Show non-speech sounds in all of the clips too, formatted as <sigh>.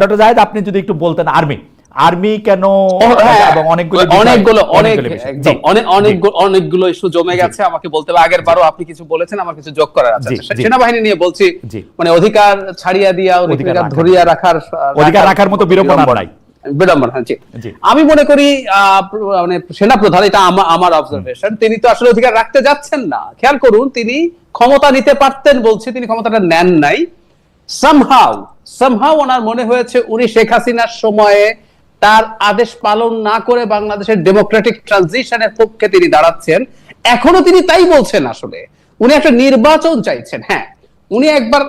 Doctor Zahed আপনি যদি একটু বলতেন আর্মি আর্মি কেন? হ্যাঁ, অনেকগুলো অনেকগুলো অনেক অনেকগুলো অনেক অনেকগুলো অনেকগুলো ইস্যু জমে গেছে আমাকে বলতে হবে। আগের বারও আপনি কিছু বলেছেন আমার কিছু যোগ করার আছে। আচ্ছা, সেনাবাহিনী নিয়ে বলছি মানে অধিকার ছাড়িয়া দিয়া অধিকার। ধরিয়া রাখার অধিকার রাখার মতো বিড়ম্বনা নাই। বিড়ম্বনা হ্যাঁ, জি। আমি মনে করি মানে সেনা প্রধান এটা আমার অবজারভেশন তিনি তো আসলে অধিকার রাখতে যাচ্ছেন না। খেয়াল করুন তিনি ক্ষমতা নিতে পারতেন বলছে তিনি ক্ষমতাটা নেন নাই। সামহাউ সামহাউ ওনার মনে হয়েছে উনি শেখ হাসিনার সময়ে তার আদেশ পালন না করে বাংলাদেশের ডেমোক্রেটিক ট্রানজিশনের পক্ষে তিনি দাঁড়াচ্ছেন। এখনও তিনি তাই বলছেন আসলে। উনি একটা নির্বাচন চাইছেন হ্যাঁ। উনি একবার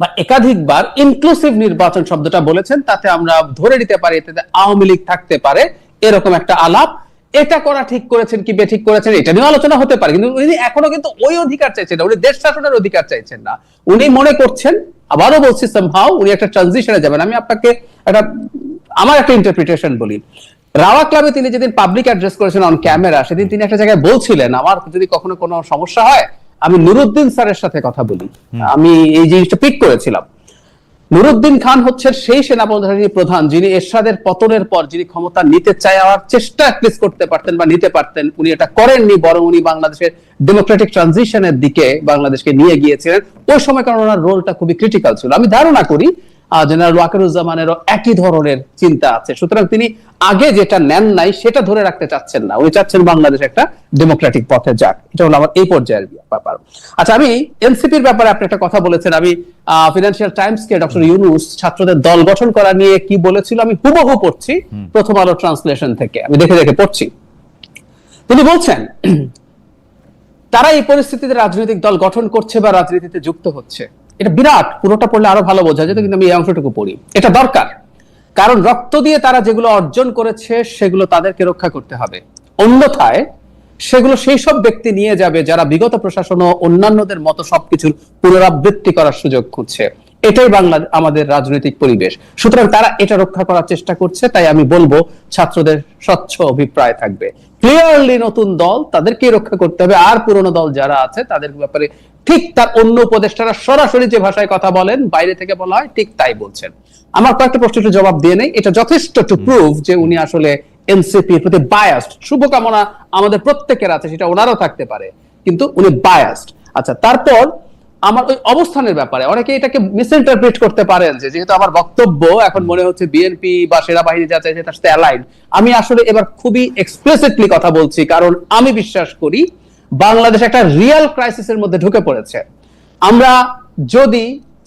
বা একাধিকবার ইনক্লুসিভ নির্বাচন শব্দটা বলেছেন, তাতে আমরা ধরে নিতে পারি এতে আওয়ামী লীগ থাকতে পারে, এরকম একটা আলাপ। এটা করা ঠিক করেছেন কি বেঠিক করেছেন এটা নিয়ে আলোচনা হতে পারে, কিন্তু উনি এখনও কিন্তু ওই অধিকার চাইছেন না, উনি দেশ শাসনের অধিকার চাইছেন না। উনি মনে করছেন আবারও বলছি সামহাও উনি একটা ট্রানজিশনে যাবেন। আমি আপনাকে একটা আমার একটা ইন্টারপ্রিটেশন বলি। রাওয়া ক্লাবে তিনি যেদিন পাবলিক অ্যাড্রেস করেছেন অন ক্যামেরা সেদিন তিনি একটা জায়গায় বলছিলেন আমার যদি কখনো কোনো সমস্যা হয় আমি নুরুদ্দিন স্যারের সাথে কথা বলি। আমি এই জিনিসটা পিক করেছিলাম। নুরুদ্দিন খান হচ্ছেন সেই সেনাপ্রধানী প্রধান, যিনি এরশাদের পতনের পর যিনি ক্ষমতা নিতে চাওয়ার চেষ্টা অ্যাটলিস্ট করতে পারতেন বা নিতে পারতেন, উনি এটা করেননি, বরং উনি বাংলাদেশের ডেমোক্রেটিক ট্রানজিশনের দিকে বাংলাদেশকে নিয়ে গিয়েছিলেন। ওই সময় কারণ ওনার রোলটা খুবই ক্রিটিক্যাল ছিল। আমি ধারণা করি জেনারেল ওয়াকারুজ্জামানেরও একই ধরনের চিন্তা আছে। সুতরাং তিনি আগে যেটা নেন নাই সেটা ধরে রাখতে চাচ্ছেন না। উনি চাচ্ছেন বাংলাদেশ একটা ডেমোক্রেটিক পথে যাক। এটা হলো আমার এই পর্যায়ের ব্যাপার। আচ্ছা আমি এনসিপির ব্যাপারে আপনি একটা কথা বলেছেন। আমি ফিনান্সিয়াল টাইমস কে ডক্টর ইউনুস ছাত্রদের দল গঠন করা নিয়ে কি বলেছিল আমি হুবহু পড়ছি প্রথম আলো ট্রান্সলেশন থেকে। আমি দেখে দেখে পড়ছি। তিনি বলছেন <clears throat> তারা এই পরিস্থিতিতে রাজনৈতিক দল গঠন করছে বা রাজনীতিতে যুক্ত হচ্ছে। এটা বিরাট পুরোটা পড়লে আরও ভালো বোঝা যেত, কিন্তু আমি এই অংশটুকু পড়ি। এটা দরকার। কারণ রক্ত দিয়ে তারা যেগুলো অর্জন করেছে, সেগুলো তাদেরকে রক্ষা করতে হবে। অন্যথায় সেগুলো সেই সব ব্যক্তি নিয়ে যাবে যারা বিগত প্রশাসন ও অন্যান্যদের মতো সবকিছুর পুনরাবৃত্তি করার সুযোগ খুঁজছে। এটাই বাংলা, আমাদের রাজনৈতিক পরিবেশ। সুতরাং তারা এটা রক্ষা করার চেষ্টা করছে, তাই আমি বলব ছাত্রদের স্বচ্ছ অভিপ্রায় থাকবে। ক্লিয়ারলি নতুন দল তাদেরকে রক্ষা করতে হবে। আর পুরনো দল যারা আছে, তাদের ব্যাপারে ঠিক তার অন্য উপদেষ্টারা সরাসরি যে ভাষায় কথা বলেন বাইরে থেকে বলা হয় ঠিক তাই বলছেন। আমার কয়েকটা প্রশ্ন একটু জবাব দিয়ে নেই। এটা যথেষ্ট টু প্রুভ যে উনি আসলে এনসিপির প্রতি বায়াসড শুভকামনা আমাদের প্রত্যেকের আছে সেটা ওনারও থাকতে পারে কিন্তু উনি বায়াসড আচ্ছা তারপর আমার ওই অবস্থানের ব্যাপারে অনেকে এটাকে মিসইন্টারপ্রিট করতে পারেন যে যেহেতু আমার বক্তব্য এখন মনে হচ্ছে বিএনপি বা সেনাবাহিনী যা চাইছে তার সাথে অ্যালাইন আমি আসলে এবার খুবই এক্সপ্লিসিটলি কথা বলছি কারণ আমি বিশ্বাস করি বাংলাদেশ একটা রিয়েল ক্রাইসিসের মধ্যে ঢুকে পড়েছে। আমরা যদি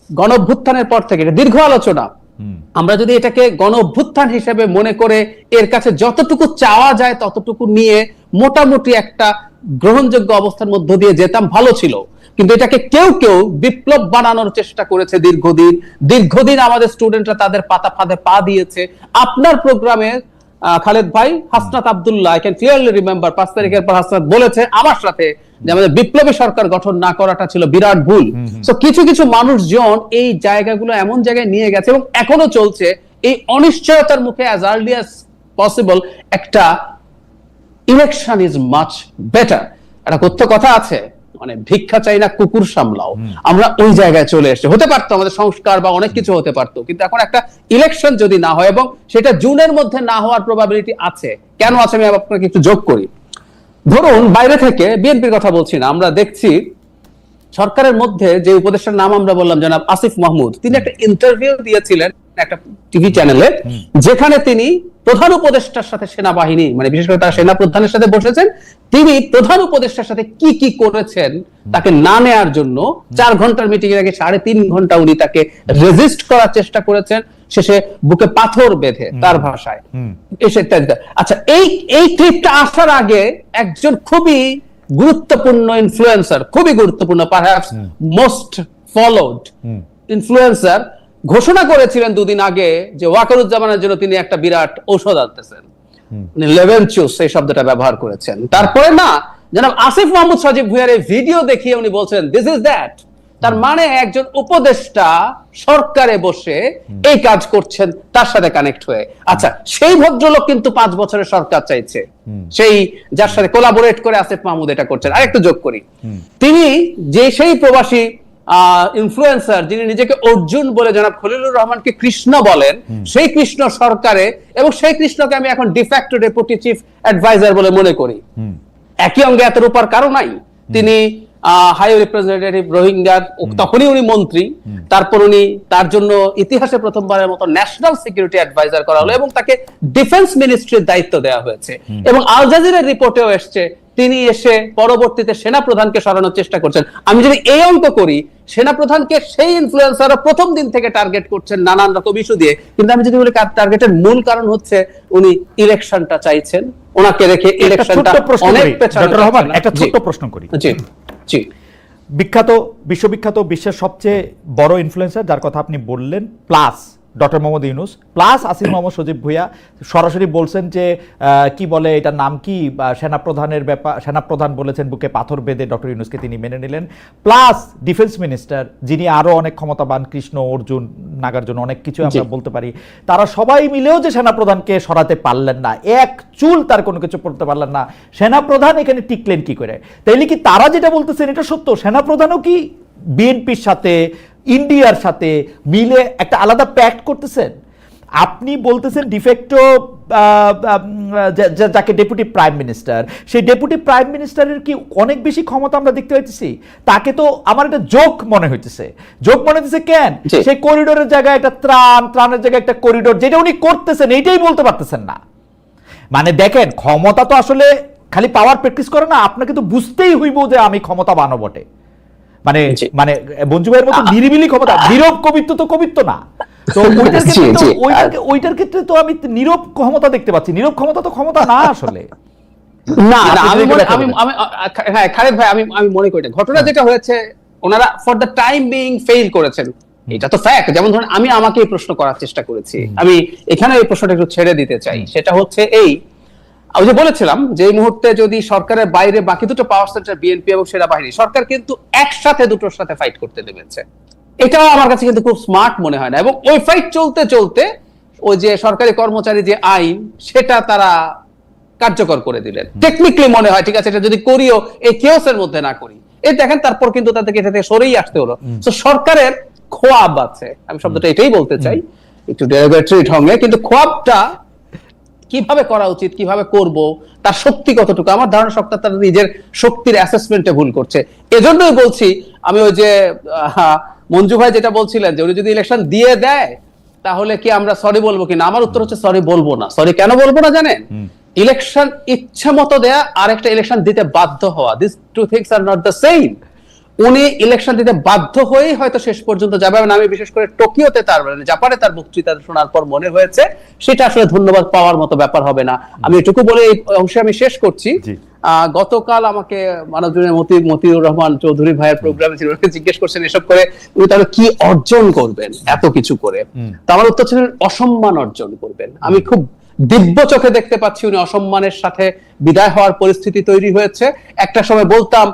গণভ্যুত্থানের পর থেকে এটা দীর্ঘ আলোচনা আমরা যদি এটাকে গণ অভ্যুত্থান হিসেবে মনে করে এর কাছে যতটুকু চাওয়া যায় ততটুকু নিয়ে মোটামুটি একটা গ্রহণযোগ্য অবস্থার মধ্য দিয়ে যেতাম ভালো ছিল। কিন্তু এটাকে কেউ কেউ বিপ্লব বানানোর চেষ্টা করেছে দীর্ঘদিন। দীর্ঘদিন আমাদের স্টুডেন্টরা তাদের পাতা ফাঁদে পা দিয়েছে। আপনার প্রোগ্রামে খালেদ ভাই Hasnat Abdullah I can clearly remember পাঁচ তারিখের পর হাসনাত বলেছে আমার সাথে যে আমাদের বিপ্লবী সরকার গঠন না করাটা ছিল বিরাট ভুল। তো কিছু কিছু মানুষজন এই জায়গাগুলো এমন জায়গায় নিয়ে গেছে এবং এখনও চলছে এই অনিশ্চয়তার মুখে অ্যাজ আর্লি অ্যাজ পসিবল একটা ইলেকশন ইজ মাচ বেটার একটা কথ্য কথা আছে মানে ভিক্ষা চাই না কুকুর সামলাও। আমরা ওই জায়গায় চলে এসেছি। হতে পারতো আমাদের সংস্কার বা অনেক কিছু হতে পারতো কিন্তু এখন একটা ইলেকশন যদি না হয় এবং সেটা জুনের মধ্যে না হওয়ার প্রবাবিলিটি আছে কেন আছে আমি আপনাকে একটু যোগ করি। ধরুন বাইরে থেকে বিএনপির কথা বলছি না আমরা দেখছি সরকারের মধ্যে যে উপদেষ্টার নাম আমরা বললাম জনাব আসিফ মাহমুদ তিনি একটা ইন্টারভিউ দিয়েছিলেন একটা টিভি চ্যানেলে যেখানে তিনি প্রধান উপদেষ্টার সাথে সেনাবাহিনী মানে বিশেষ করে তার সেনা প্রধানের সাথে বসেছেন তিনি প্রধান উপদেষ্টার সাথে কি কি করেছেন তাকে না নেয়ার জন্য চার ঘণ্টার মিটিং এর আগে সাড়ে তিন ঘণ্টা উনি তাকে রেজিস্ট করার চেষ্টা করেছেন শেষে বুকে পাথর বেঁধে তার ভাষায়। এসে আচ্ছা এই এই ক্লিপটা আসার আগে একজন খুবই গুরুত্বপূর্ণ ইনফ্লুয়েন্সার খুবই গুরুত্বপূর্ণ পারহ্যাপস মোস্ট ফলোড ইনফ্লুয়েন্সার ঘোষণা করেছিলেন দুদিন আগে যে ওয়াকারুজ্জামানের জন্য তিনি একটা বিরাট ঔষধ আনতেছেন। লেভেন চুস এই শব্দটা ব্যবহার করেছেন। তারপরে না জনাব আসিফ মাহমুদ সজীব ভুইয়ার এই ভিডিও দেখিয়ে উনি বলছেন দিস ইজ দ্যাট তার মানে একজন উপদেষ্টা সরকারে বসে এই কাজ করছেন তার সাথে কানেক্ট হয়ে। আচ্ছা সেই ভদ্রলোক কিন্তু পাঁচ বছরের সরকার চাইছে। সেই যার সাথে কোলাবোরেট করে আসিফ মাহমুদ এটা করছেন। আরেকটু যোগ করি। তিনি যে সেই প্রবাসী ইনফ্লুয়েন্সার যিনি নিজেকে অর্জুন বলে জনাব খলিলুর রহমানকে কৃষ্ণ বলেন সেই কৃষ্ণ সরকারে এবং সেই কৃষ্ণকে আমি এখন ডিফ্যাক্টো ডেপুটি চিফ অ্যাডভাইজার বলে মনে করি। একই অঙ্গে এত রূপার কারণ নাই। তিনি হাই রিপ্রেজেন্টেটিভ রোহিঙ্গার তখনই উনি মন্ত্রী তারপর উনি তার জন্য ইতিহাসে প্রথমবারের মতো ন্যাশনাল সিকিউরিটি অ্যাডভাইজার করা হলো এবং তাকে ডিফেন্স মিনিস্ট্রির দায়িত্ব দেওয়া হয়েছে। এবং আল জাজিরার রিপোর্টেও এসছে তিনি এসে পরবর্তীতে সেনা প্রধানকে সরানোর চেষ্টা করছেন। আমি যদি এই অঙ্ক করি সেনা প্রধানকে সেই ইনফ্লুয়েন্সাররা প্রথম দিন থেকে টার্গেট করছেন নানান রকম ইস্যু দিয়ে। কিন্তু আমি যদি বলি টার্গেটের মূল কারণ হচ্ছে উনি ইলেকশনটা চাইছেন। ওনাকে রেখে ইলেকশনটা অনেক পেছনে রহমান একটা ছোট্ট প্রশ্ন করি। জি জি। বিখ্যাত বিশ্ববিখ্যাত বিশ্বের সবচেয়ে বড় ইনফ্লুয়েন্সার যার কথা আপনি বললেন plus doctor Mohammad Yunus plus Asif Mohammad Sajib Bhuiyan সরাসরি বলছেন যে কি বলে এটার নাম কি? সেনাপ্রধানের ব্যাপার সেনাপ্রধান বলেছেন বুকে পাথর বেঁধে ডক্টর ইউনুসকে তিনি মেনে নিলেন। প্লাস ডিফেন্স মিনিস্টার যিনি আরও অনেক ক্ষমতাবান কৃষ্ণ অর্জুন নাগার্জুন অনেক কিছু আমরা বলতে পারি তারা সবাই মিলেও যে সেনাপ্রধানকে সরাতে পারলেন না এক চুল তার কোনো কিছু করতে পারলেন না। সেনাপ্রধান এখানে টিকলেন কি করে? তাইলে কি তারা যেটা বলতেছেন এটা সত্য? সেনাপ্রধানও কি বিএনপির সাথে ইন্ডিয়ার সাথে মিলে একটা আলাদা প্যাক্ট করতেছেন। আপনি বলতেছেন ডিফেক্টো যাকে ডেপুটি প্রাইম মিনিস্টার সেই ডেপুটি প্রাইম মিনিস্টারের কি অনেক বেশি ক্ষমতা আমরা দেখতে পাইতেছি? তাকে তো আমার একটা জোক মনে হইতেছে। জোক মনে হইতেছে কেন। সেই করিডোরের জায়গায় একটা ত্রাণ ত্রাণের জায়গায় একটা করিডোর যেটা উনি করতেছেন এইটাই বলতে পারতেছেন না। মানে দেখেন ক্ষমতা তো আসলে খালি পাওয়ার প্র্যাকটিস করে না আপনাকে তো বুঝতেই হইব যে আমি ক্ষমতা বানো বটে। মানে মানে মঞ্জু ভাইয়ের মতো নিরিবিলি ক্ষমতা নীরব কবিত্ব তো কবিত্ব না। তো ওইটার ক্ষেত্রে তো ওইটার ক্ষেত্রে তো আমি নীরব ক্ষমতা দেখতে পাচ্ছি। নীরব ক্ষমতা তো ক্ষমতা না আসলে। না না আমি আমি হ্যাঁ খালেদ ভাই আমি আমি মনে করি ঘটনা যেটা হয়েছে ওনারা for the time being fail করেছেন। এটা তো ফ্যাক্ট যেমন ধরুন আমি আমাকে এই প্রশ্ন করার চেষ্টা করেছি। আমি এখানে এই প্রশ্নটা একটু ছেড়ে দিতে চাই। সেটা হচ্ছে এই আমি যে বলেছিলাম যে এই মুহূর্তে যদি সরকারের বাইরে বাকি দুটো পাওয়ার সেন্টার বিএনপি এবং সেনাবাহিনী সরকার কিন্তু একসাথে দুটোর সাথে ফাইট করতে নেমেছে। এটাও আমার কাছে কিন্তু খুব স্মার্ট মনে হয় না এবং ওই ফাইট চলতে চলতে ওই যে সরকারি কর্মচারী যে আইন সেটা তারা কার্যকর করে দিলেন। টেকনিক্যালি মনে হয় ঠিক আছে এটা যদি করিও এই কেওসের মধ্যে না করি। এই দেখেন তারপর কিন্তু তাদেরকে এটা থেকে সরেই আসতে হলো। তো সরকারের খোয়াব আছে। আমি শব্দটা এটাই বলতে চাই একটু ডেরিভেটরি ঢঙ্গে কিন্তু খোয়াবটা কীভাবে করা উচিত কীভাবে করব তার শক্তি কতটুকু? আমার ধারণা শক্তি তার নিজের শক্তির অ্যাসেসমেন্টে ভুল করছে। এজন্যই বলছি আমি ওই যে মঞ্জু ভাই যেটা বলছিলেন যে উনি যদি ইলেকশন দিয়ে দেয় তাহলে কি আমরা সরি বলব কিনা? আমার উত্তর হচ্ছে সরি বলব না। সরি কেন বলব না জানেন? ইলেকশন ইচ্ছা মতো দেয়া আর একটা ইলেকশন দিতে বাধ্য হওয়া। This two things are not the same উনি ইলেকশন দিতে বাধ্য হয়েই হয়তো শেষ পর্যন্ত যাবে এবং আমি বিশেষ করে টোকিওতে তার মানে জাপানে তার বক্তৃতা শোনার পর মনে হয়েছে সেটা আসলে ধন্যবাদ পাওয়ার মতো ব্যাপার হবে না। আমি এটুকু বলে এই অংশে আমি শেষ করছি। গতকাল আমাকে মানবজনের মতি মতিউর রহমান চৌধুরী ভাইয়ের প্রোগ্রামে ছিল জিজ্ঞেস করছেন এসব করে উনি তাহলে কি অর্জন করবেন এত কিছু করে? তো আমার উত্তর ছিল অসম্মান অর্জন করবেন। আমি খুব দিব্য চোখে দেখতে পাচ্ছি উনি অসম্মানের সাথে বিদায় হওয়ার পরিস্থিতি তৈরি হয়েছে। একটা সময় বলতাম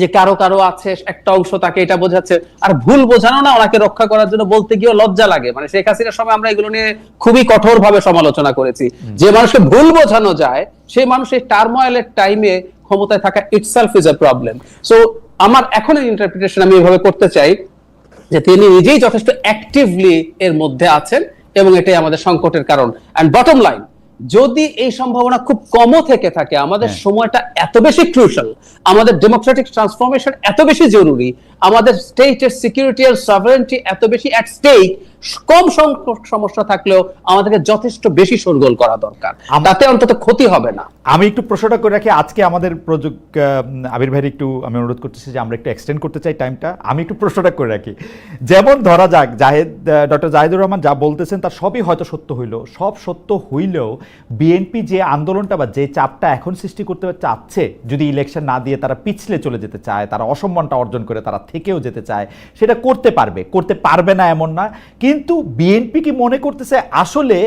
যে কারও কারও আছে একটা অংশ তাকে এটা বোঝাচ্ছে। আর ভুল বোঝানো না ওনাকে রক্ষা করার জন্য বলতে গিয়ে লজ্জা লাগে। মানে শেখ হাসিনার সময় আমরা এগুলো নিয়ে খুবই কঠোর ভাবে সমালোচনা করেছি। যে মানুষকে ভুল বোঝানো যায় সেই মানুষ এই টার্মোয়েলের টাইমে ক্ষমতায় থাকা itself is a problem so আমার এখন ইন্টারপ্রিটেশন আমি এভাবে করতে চাই যে তিনি নিজেই যথেষ্ট অ্যাক্টিভলি এর মধ্যে আছেন এবং এটাই আমাদের সংকটের কারণ। এন্ড বটম লাইন যদি এই সম্ভাবনা খুব কমও থেকে থাকে আমাদের হ্যাঁ। সময়টা এত বেশি ক্রুশাল আমাদের ডেমোক্রেটিক ট্রান্সফরমেশন এত বেশি জরুরি আমাদের স্টেটের সিকিউরিটি আর সভারেন্টি এত বেশি অ্যাট স্টেক কম সংখ্যক সমস্যা থাকলেও আমাদেরকে যথেষ্ট বেশি সরগোল করা দরকার তাতে অন্তত ক্ষতি হবে না আমি একটু প্রশ্নটা করে রাখি আজকে আমাদের প্রযোগ আহ, আবির ভাইয়ের একটু আমি অনুরোধ করতেছি যে আমরা একটু এক্সটেন্ড করতে চাই টাইমটা আমি একটু প্রশ্নটা করে রাখি। যেমন ধরা যাক জাহেদ ডক্টর জাহিদুর রহমান যা বলতেছেন তার সবই হয়তো সত্য হইল। সব সত্য হইলেও বিএনপি যে আন্দোলনটা বা যে চাপটা এখন সৃষ্টি করতে চাচ্ছে যদি ইলেকশন না দিয়ে তারা পিছলে চলে যেতে চায় তারা অসম্মানটা অর্জন করে তারা থেকেও যেতে চায় সেটা করতে পারবে। করতে পারবে না এমন না। কিন্তু বিএনপি কি মনে করতেছে? আসলে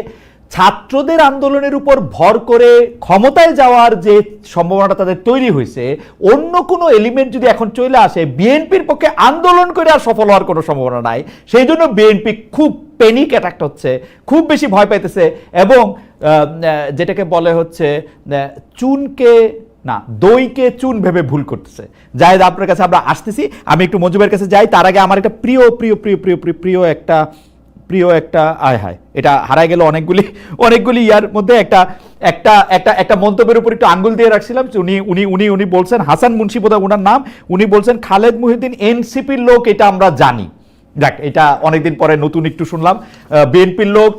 ছাত্রদের আন্দোলনের উপর ভর করে ক্ষমতায় যাওয়ার যে সম্ভাবনাটা তাদের তৈরি হয়েছে, অন্য কোনো এলিমেন্ট যদি এখন চলে আসে বিএনপির পক্ষে আন্দোলন করে আর সফল হওয়ার কোনো সম্ভাবনা নাই। সেই জন্য বিএনপি খুব প্যানিক অ্যাটাক হচ্ছে, খুব বেশি ভয় পাইতেছে এবং যেটাকে বলে হচ্ছে চুনকে, না, দইকে চুন ভেবে ভুল করতেছে। জাহেদ আপনার কাছে আমরা আসতেছি। আমি একটু মজুবের কাছে যাই। তার আগে আমার একটা প্রিয় প্রিয় প্রিয় প্রিয় প্রিয় প্রিয় একটা প্রিয় একটা আয় হায়। এটা হারায় গেল অনেকগুলি অনেকগুলি ইয়ার মধ্যে একটা একটা একটা একটা মন্তব্যের উপর একটু আঙ্গুল দিয়ে রাখছিলাম। উনি উনি উনি উনি বলছেন, হাসান মুন্সি বোধহয় ওনার নাম, উনি বলছেন, খালেদ মুহিদ্দিন এনসিপির লোক, এটা আমরা জানি। দেখ, এটা অনেকদিন পরে নতুন একটু শুনলাম। বিএনপির লোক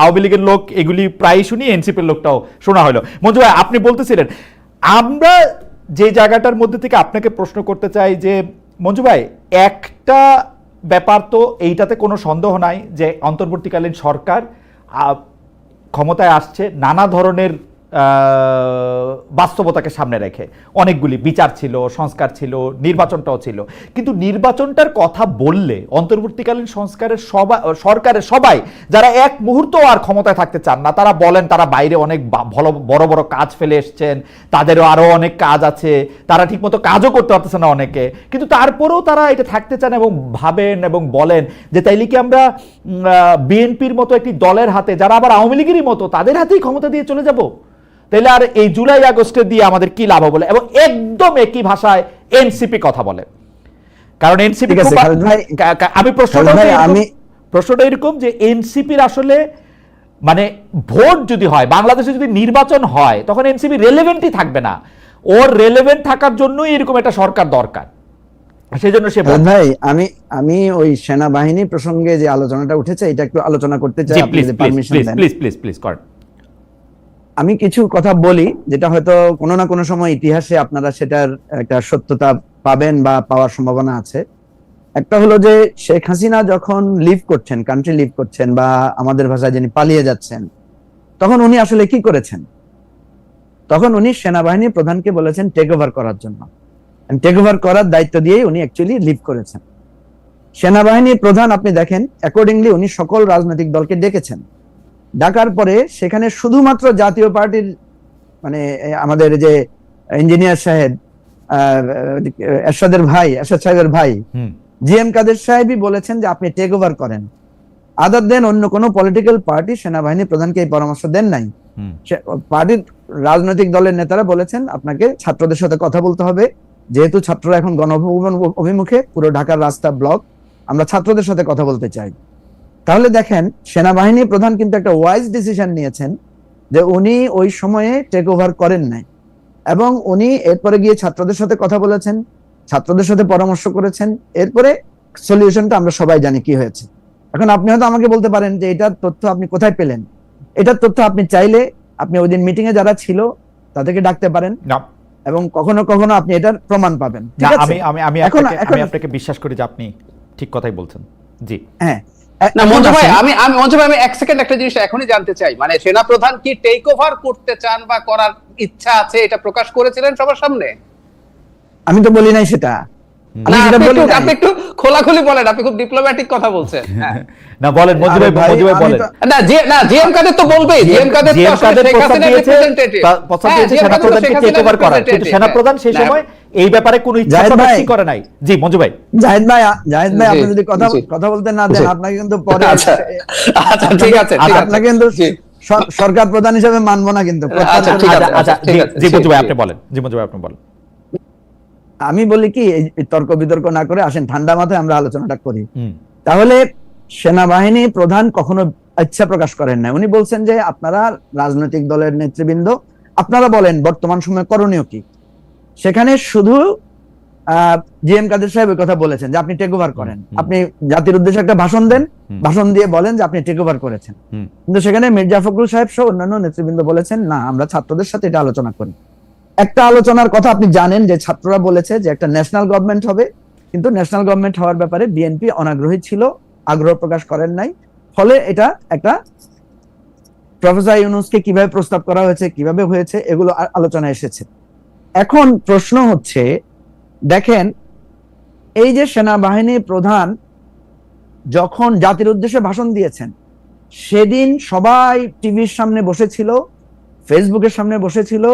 আওয়ামী লীগের লোক, এগুলি প্রায় শুনি, এনসিপির লোকটাও শোনা হলো। মঞ্জু ভাই, আপনি বলতেছিলেন, আমরা যে জায়গাটার মধ্যে থেকে আপনাকে প্রশ্ন করতে চাই যে, মঞ্জু ভাই, একটা ব্যাপার তো এইটাতে কোনো সন্দেহ নাই যে অন্তর্বর্তীকালীন সরকার ক্ষমতায় আসছে নানা ধরনের বাস্তবতাকে সামনে রেখে। অনেকগুলি বিচার ছিল, সংস্কার ছিল, নির্বাচনটাও ছিল। কিন্তু নির্বাচনটার কথা বললে অন্তর্বর্তীকালীন সংস্কারের সবাই সরকারের সবাই যারা এক মুহূর্ত আর ক্ষমতায় থাকতে চান না, তারা বলেন তারা বাইরে অনেক ভালো, বড় বড় কাজ ফেলে এসছেন, তাদেরও আরও অনেক কাজ আছে, তারা ঠিকমতো কাজও করতে পারতেছে না অনেকে। কিন্তু তারপরেও তারা এটা থাকতে চান এবং ভাবেন এবং বলেন যে তাইলে কি আমরা বিএনপির মতো একটি দলের হাতে, যারা আবার আওয়ামী লীগেরই মতো, তাদের হাতেই ক্ষমতা দিয়ে চলে যাব? তাহলে আর এই জুলাই আগস্টে দিয়ে আমাদের কি লাভ বলে? এবং একদম একই ভাষায় এনসিপি কথা বলে। কারণ এনসিপি আমি প্রশ্নটা আমি- প্রশ্নটা এরকম যে এনসিপির আসলে মানে ভোট যদি হয় বাংলাদেশে যদি নির্বাচন হয় তখন এনসিপি রেলেভেন্টই থাকবে না। ওর রেলেভেন্ট থাকার জন্যই এরকম একটা সরকার দরকার। সেই জন্য সে ভাই আমি আমি ওই সেনাবাহিনী প্রসঙ্গে যে আলোচনাটা উঠেছে এটা একটু আলোচনা করতে চাই আপনি পারমিশন দেন। প্লিজ প্লিজ প্লিজ করেন। আমি কিছু কথা বলি, যেটা হয়তো কোনো না কোনো সময় ইতিহাসে আপনারা সেটার একটা সত্যতা পাবেন বা পাওয়ার সম্ভাবনা আছে। একটা হলো যে, শেখ হাসিনা যখন লিভ করছেন কান্ট্রি লিভ করছেন বা আমাদের ভাষায় যিনি পালিয়ে যাচ্ছেন, তখন উনি আসলে কি করেছেন? তখন উনি সেনাবাহিনী প্রধানকে বলেছেন টেক ওভার করার জন্য। টেক ওভার করার দায়িত্ব দিয়েই উনি অ্যাকচুয়ালি লিভ করেছেন। সেনাবাহিনীর প্রধান, আপনি দেখেন অ্যাকর্ডিংলি উনি সকল রাজনৈতিক দলকে ডেকেছেন। ডাকার পরে সেখানে শুধুমাত্র জাতীয় পার্টির মানে আমাদের যে ইঞ্জিনিয়ার সাহেব এরশাদের ভাই এরশাদ সাহেবের ভাই জি এম কাদের সাহেবই বলেছেন যে আপনি টেক ওভার করেন। আদার দেন অন্য কোনো পলিটিক্যাল পার্টি সেনাবাহিনী প্রধানকে এই পরামর্শ দেন নাই। পার্টির রাজনৈতিক দলের নেতারা বলেছেন আপনাকে ছাত্রদের সাথে কথা বলতে হবে। যেহেতু ছাত্ররা এখন গণভবন অভিমুখে পুরো ঢাকার রাস্তা ব্লক আমরা ছাত্রদের সাথে কথা বলতে চাই। তাহলে দেখেন সেনাবাহিনী প্রধান কিন্তু একটা ওয়াইজ ডিসিশন নিয়েছেন যে উনি ওই সময়ে টেক ওভার করেন নাই। এবং উনি এরপরে গিয়ে ছাত্রদের সাথে কথা বলেছেন ছাত্রদের সাথে পরামর্শ করেছেন এরপরে সলিউশনটা আমরা সবাই জানি কি হয়েছে। এখন আপনি হয়তো আমাকে বলতে পারেন যে এটার তথ্য আপনি কোথায় পেলেন? এটার তথ্য আপনি চাইলে আপনি ওই দিন মিটিং এ যারা ছিল তাদেরকে ডাকতে পারেন এবং কখনো কখনো আপনি এটার প্রমাণ পাবেন। আমি আমি আমি এখন- আপনাকে- আমি আপনাকে বিশ্বাস করি যে আপনি ঠিক কথাই বলছেন। জি। হ্যাঁ না মঞ্জু ভাই আমি আমি মঞ্জু ভাই আমি এক সেকেন্ড একটা জিনিস এখনই জানতে চাই। মানে সেনা প্রধান কি টেক ওভার করতে চান বা করার ইচ্ছা আছে এটা প্রকাশ করেছিলেন সবার সামনে? আমি তো বলি নাই সেটা। আপনি একটু খোলাখুলি বলেন আপনি খুব ডিপ্লোম্যাটিক কথা বলছেন <laughs> হ্যাঁ। না বলেন মঞ্জু ভাই মঞ্জু ভাই বলেন। না জি না জিএম কাদের তো বলবেই জিএম কাদের তো আসলে শেখ হাসিনার দিয়েছে প্রস্তাব হ্যাঁ, দিয়েছে টেক ওভার করার। কিন্তু সেনাপ্রধান সেই হ্যাঁ। সময় এই ব্যাপারে কোনো ইচ্ছা জাহেদ করে নাই? জি মঞ্জু ভাই। জাহেদ ভাই জাহেদ ভাই আপনি যদি কথা কথা বলতে না দেন আপনাকে কিন্তু পরে আচ্ছা। আচ্ছা ঠিক আছে ঠিক আছে। আপনাকে কিন্তু সরকার প্রধান হিসেবে মানবো না কিন্তু। আচ্ছা, ঠিক আচ্ছা আছে, আচ্ছা জি মঞ্জু ভাই আপনি বলেন। জি মঞ্জু ভাই আপনি বলেন। আমি বলি কি তর্ক বিতর্ক না করে আসেন ঠান্ডা মাথায় আমরা আলোচনাটা করি। তাহলে সেনাবাহিনী প্রধান কখনো ইচ্ছা প্রকাশ করেন না উনি বলছেন যে আপনারা রাজনৈতিক দলের নেতৃবৃন্দ আপনারা বলেন বর্তমান সময়ে করণীয় কি? সেখানে শুধু জি এম কাদের সাহেব কথা বলেছেন যে আপনি টেক ওভার করেন। আপনি জাতির উদ্দেশ্যে একটা ভাষণ দেন ভাষণ দিয়ে বলেন যে আপনি টেক ওভার করেছেন কিন্তু সেখানে মির্জা ফখরুল সাহেব সহ অন্যান্য নেতৃবৃন্দ বলেছেন না আমরা ছাত্রদের সাথে এটা আলোচনা করি। একটা আলোচনার কথা আপনি জানেন যে ছাত্ররা বলেছে যে একটা ন্যাশনাল গভর্নমেন্ট হবে কিন্তু ন্যাশনাল গভর্নমেন্ট হওয়ার ব্যাপারে বিএনপি অনাগ্রহী ছিল আগ্রহ প্রকাশ করেন নাই। ফলে এটা একটা প্রফেসর ইউনুসকে কীভাবে প্রস্তাব করা হয়েছে কীভাবে হয়েছে এগুলো আ- আলোচনায় এসেছে। এখন প্রশ্ন হচ্ছে, দেখেন, এই যে সেনাবাহিনী প্রধান যখন জাতির উদ্দেশ্যে ভাষণ দিয়েছেন, সেদিন সবাই টিভির সামনে বসেছিল, ফেসবুকের সামনে বসেছিল